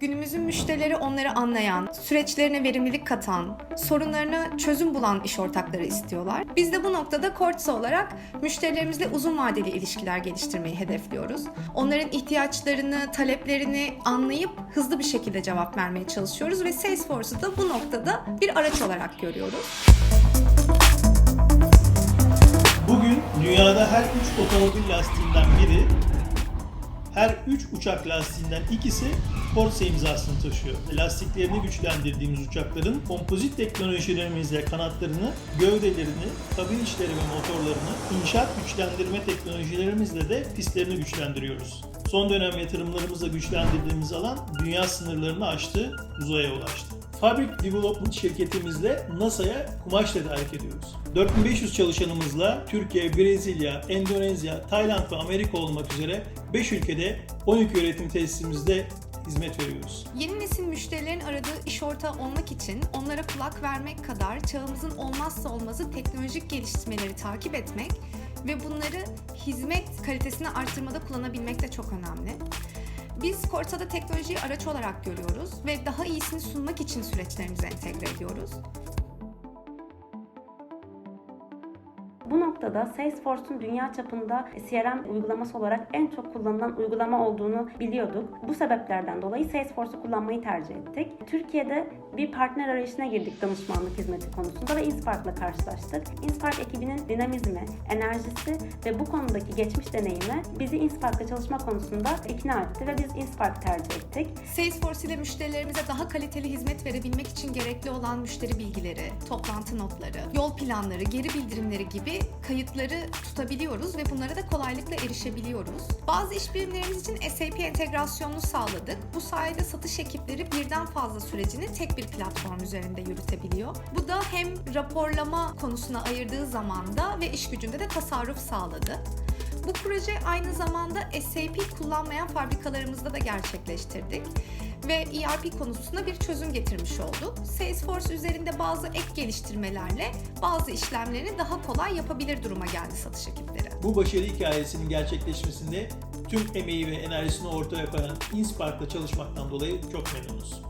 Günümüzün müşterileri onları anlayan, süreçlerine verimlilik katan, sorunlarına çözüm bulan iş ortakları istiyorlar. Biz de bu noktada Kortsa olarak müşterilerimizle uzun vadeli ilişkiler geliştirmeyi hedefliyoruz. Onların ihtiyaçlarını, taleplerini anlayıp hızlı bir şekilde cevap vermeye çalışıyoruz ve Salesforce'u da bu noktada bir araç olarak görüyoruz. Bugün dünyada her üç otomobil lastiğinden biri, her üç uçak lastiğinden ikisi Corsa imzasını taşıyor. Lastiklerini güçlendirdiğimiz uçakların kompozit teknolojilerimizle kanatlarını, gövdelerini, kabin içleri ve motorlarını, inşaat güçlendirme teknolojilerimizle de pistlerini güçlendiriyoruz. Son dönem yatırımlarımızla güçlendirdiğimiz alan dünya sınırlarını aştı, uzaya ulaştı. Fabric Development şirketimizle NASA'ya kumaş tedarik ediyoruz. 4500 çalışanımızla Türkiye, Brezilya, Endonezya, Tayland ve Amerika olmak üzere 5 ülkede 12 üretim tesisimizde hizmet veriyoruz. Yeni nesil müşterilerin aradığı iş ortağı olmak için onlara kulak vermek kadar çağımızın olmazsa olmazı teknolojik gelişmeleri takip etmek ve bunları hizmet kalitesini arttırmada kullanabilmek de çok önemli. Biz Korsa'da teknolojiyi araç olarak görüyoruz ve daha iyisini sunmak için süreçlerimize entegre ediyoruz. Noktada Salesforce'un dünya çapında CRM uygulaması olarak en çok kullanılan uygulama olduğunu biliyorduk. Bu sebeplerden dolayı Salesforce'u kullanmayı tercih ettik. Türkiye'de bir partner arayışına girdik danışmanlık hizmeti konusunda ve Inspark'la karşılaştık. Inspark ekibinin dinamizmi, enerjisi ve bu konudaki geçmiş deneyimi bizi Inspark'la çalışma konusunda ikna etti ve biz Inspark tercih ettik. Salesforce ile müşterilerimize daha kaliteli hizmet verebilmek için gerekli olan müşteri bilgileri, toplantı notları, yol planları, geri bildirimleri gibi kayıtları tutabiliyoruz ve bunlara da kolaylıkla erişebiliyoruz. Bazı iş birimlerimiz için SAP entegrasyonunu sağladık. Bu sayede satış ekipleri birden fazla sürecini tek bir platform üzerinde yürütebiliyor. Bu da hem raporlama konusuna ayırdığı zamanda ve iş gücünde de tasarruf sağladı. Bu proje aynı zamanda SAP kullanmayan fabrikalarımızda da gerçekleştirdik ve ERP konusunda bir çözüm getirmiş olduk. Salesforce üzerinde bazı ek geliştirmelerle bazı işlemlerini daha kolay yapabilir duruma geldi satış ekipleri. Bu başarı hikayesinin gerçekleşmesinde tüm emeği ve enerjisini ortaya koyan Inspark'la çalışmaktan dolayı çok memnunuz.